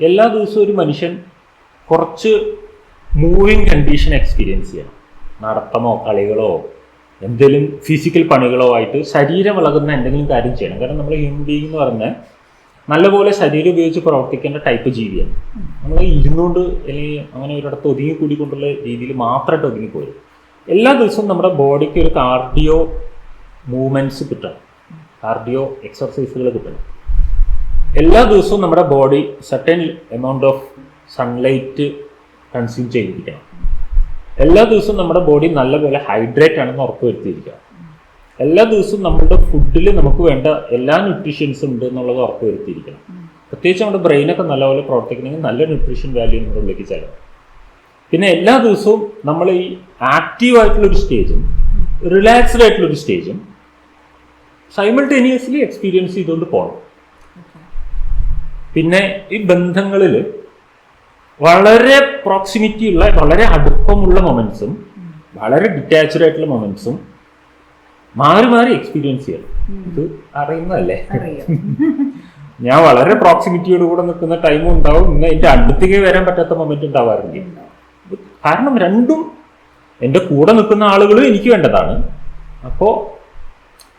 എല്ലാ ദിവസവും ഒരു മനുഷ്യൻ കുറച്ച് മൂവിങ് കണ്ടീഷൻ എക്സ്പീരിയൻസ് ചെയ്യണം. നടത്തമോ കളികളോ എന്തെങ്കിലും ഫിസിക്കൽ പണികളോ ആയിട്ട് ശരീരം ഇളകുന്ന എന്തെങ്കിലും കാര്യം ചെയ്യണം. കാരണം നമ്മൾ ഹ്യൂമൻ ബീങ് എന്ന് പറഞ്ഞാൽ നല്ലപോലെ ശരീരം ഉപയോഗിച്ച് പ്രവർത്തിക്കേണ്ട ടൈപ്പ് ജീവിയാണ്. നമ്മൾ ഇരുന്നുകൊണ്ട് അല്ലെങ്കിൽ അങ്ങനെ ഒരിടത്ത് ഒതുങ്ങി കൂടിക്കൊണ്ടുള്ള രീതിയിൽ മാത്രമായിട്ട് ഒതുങ്ങിപ്പോരും എല്ലാ ദിവസവും നമ്മുടെ ബോഡിക്ക് ഒരു കാർഡിയോ മൂവ്മെന്റ്സ് കിട്ടണം. കാർഡിയോ എക്സർസൈസുകൾ കിട്ടണം. എല്ലാ ദിവസവും നമ്മുടെ body certain amount of sunlight consume ചെയ്തിരിക്കണം. എല്ലാ ദിവസവും നമ്മുടെ ബോഡി നല്ലപോലെ ഹൈഡ്രേറ്റ് ആണെന്ന് ഉറപ്പ് വരുത്തിയിരിക്കണം എല്ലാ ദിവസവും നമ്മുടെ ഫുഡിൽ നമുക്ക് വേണ്ട എല്ലാ ന്യൂട്രീഷ്യൻസും ഉണ്ട് എന്നുള്ളത് ഉറപ്പ് വരുത്തിയിരിക്കണം പ്രത്യേകിച്ച് നമ്മുടെ ബ്രെയിനൊക്കെ നല്ലപോലെ പ്രവർത്തിക്കണമെങ്കിൽ നല്ല ന്യൂട്രീഷൻ വാല്യൂ നമ്മുടെ ഉള്ളിലേക്ക് ചേരണം പിന്നെ എല്ലാ ദിവസവും നമ്മൾ ഈ ആക്റ്റീവ് ആയിട്ടുള്ള ഒരു സ്റ്റേജും റിലാക്സ്ഡ് ആയിട്ടുള്ള ഒരു സ്റ്റേജും സൈമിൾട്ടേനിയസ്ലി എക്സ്പീരിയൻസ് ചെയ്തുകൊണ്ട് പോകണം പിന്നെ ഈ ബന്ധങ്ങളിൽ വളരെ പ്രോക്സിമിറ്റി ഉള്ള വളരെ അടുപ്പമുള്ള മൊമെന്റ്സും വളരെ ഡിറ്റാച്ച്ഡ് ആയിട്ടുള്ള മൊമെന്റ്സും മാറി മാറി എക്സ്പീരിയൻസ് ചെയ്യണം. ഇത് അറിയുന്നതല്ലേ? ഞാൻ വളരെ പ്രോക്സിമിറ്റിയോട് കൂടെ നിൽക്കുന്ന ടൈമും ഉണ്ടാവും. ഇന്ന് എന്റെ അടുത്തേക്ക് വരാൻ പറ്റാത്ത മൊമെന്റ് ഉണ്ടാവാറുണ്ട് കാരണം രണ്ടും എന്റെ കൂടെ നിൽക്കുന്ന ആളുകളും എനിക്ക് വേണ്ടതാണ്. അപ്പോൾ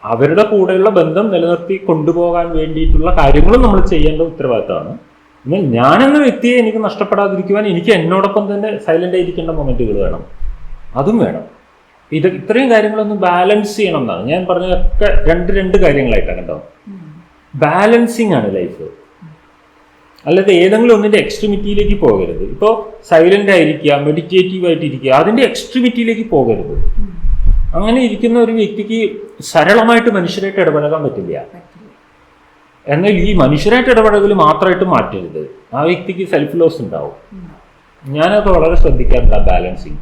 അവരുടെ കൂടെയുള്ള ബന്ധം നിലനിർത്തി കൊണ്ടുപോകാൻ വേണ്ടിയിട്ടുള്ള കാര്യങ്ങളും നമ്മൾ ചെയ്യേണ്ട ഉത്തരവാദിത്തമാണ്. എന്നാൽ ഞാനെന്ന വ്യക്തിയെ എനിക്ക് നഷ്ടപ്പെടാതിരിക്കുവാൻ എനിക്ക് എന്നോടൊപ്പം തന്നെ സൈലന്റ് ആയിരിക്കേണ്ട മൊമെന്റുകൾ വേണം. അതും വേണം. ഇത് ഇത്രയും കാര്യങ്ങളൊന്ന് ബാലൻസ് ചെയ്യണം എന്നാണ്. ഞാൻ പറഞ്ഞതൊക്കെ രണ്ട് രണ്ട് കാര്യങ്ങളായിട്ടാണ് കേട്ടോ. ബാലൻസിങ് ആണ് ലൈഫ് അല്ലാതെ ഏതെങ്കിലും ഒന്നിന്റെ എക്സ്ട്രിമിറ്റിയിലേക്ക് പോകരുത്. ഇപ്പോൾ സൈലന്റ് ആയിരിക്കുക മെഡിറ്റേറ്റീവ് ആയിട്ടിരിക്കുക അതിന്റെ എക്സ്ട്രിമിറ്റിയിലേക്ക് പോകരുത്. അങ്ങനെ ഇരിക്കുന്ന ഒരു വ്യക്തിക്ക് സരളമായിട്ട് മനുഷ്യരായിട്ട് ഇടപഴകാൻ പറ്റില്ല. എന്നാൽ ഈ മനുഷ്യരായിട്ട് ഇടപഴകൽ മാത്രമായിട്ട് മാറ്റരുത്. ആ വ്യക്തിക്ക് സെൽഫ് ലോസ് ഉണ്ടാവും. ഞാനത് വളരെ ശ്രദ്ധിക്കാറുണ്ട് ആ ബാലൻസിങ്